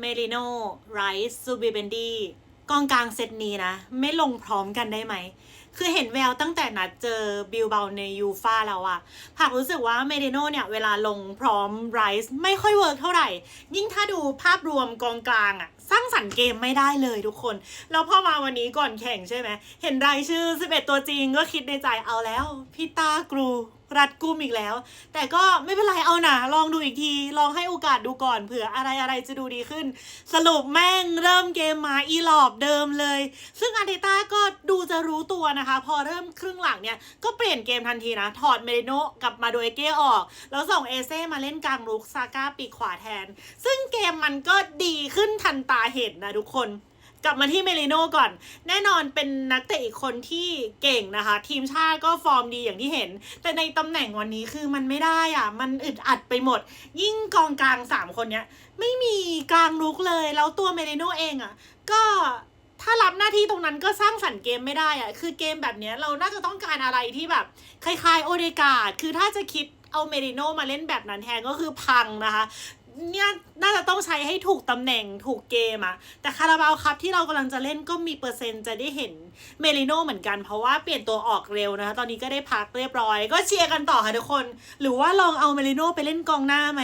เมลิโนไรส์ซูบิเบนดี้กองกลางเซตนี้นะ ไม่ลงพร้อมกันได้ไหม คือเห็นแววตั้งแต่นัดเจอบิลเบาในยูฟาแล้วอะผักรู้สึกว่าเมดิโนเนี่ย เวลาลงพร้อมไรส์ไม่ค่อยเวิร์กเท่าไหร่ ยิ่งถ้าดูภาพรวมกองกลางอะสร้างสรรค์เกมไม่ได้เลยทุกคน แล้วพอมาวันนี้ก่อนแข่งใช่ไหม เห็นรายชื่อ 11 ตัวจริงก็คิดในใจเอาแล้วพี่ตากรู รัดกุมอีกแล้ว แต่ก็ไม่เป็นไรเอาหนาลองดูอีกที ลองให้โอกาสดูก่อนเผื่ออะไรอะไรจะดูดีขึ้น สรุปแม่งเริ่มเกมมาอีหลอบเดิมเลย ซึ่งอาร์เตต้าก็ดูจะรู้ตัวนะคะ พอเริ่มครึ่งหลังเนี่ย ก็เปลี่ยนเกมทันทีนะ ถอดเมริโนกับมาโดเอเก้ออก แล้วส่งเอเซ่มาเล่นกลางรุกซาก้าปีกขวาแทน ซึ่งเกมมันก็ดีขึ้นทันตาเห็นนะทุกคน กลับมาที่เมลิโน่ก่อน แน่นอนเป็นนักเตะอีกคนที่เก่งนะคะ ทีมชาติก็ฟอร์มดีอย่างที่เห็น แต่ในตำแหน่งวันนี้คือมันไม่ได้อะ มันอึดอัดไปหมด ยิ่งกองกลางสามคนเนี้ย ไม่มีกลางลุกเลย แล้วตัวเมลิโน่เองอะ ก็ถ้ารับหน้าที่ตรงนั้นก็สร้างสรรค์เกมไม่ได้อะคือเกมแบบเนี้ยเราน่าจะต้องการอะไรที่แบบคล้ายๆโอเดกาด คือถ้าจะคิดเอาเมริโนมาเล่นแบบนั้นแทนก็คือพังนะคะ เนี่ยน่าจะต้องใช้ให้ถูกตำแหน่งถูกเกมอะแต่คาราบาวครับที่เรากำลังจะเล่นก็มีเปอร์เซ็นต์จะได้เห็นเมริโนเหมือนกันเพราะว่าเปลี่ยนตัวออกเร็วนะคะตอนนี้ก็ได้พักเรียบร้อย ก็เชียร์กันต่อค่ะทุกคน หรือว่าลองเอาเมริโนไปเล่นกองหน้าไหม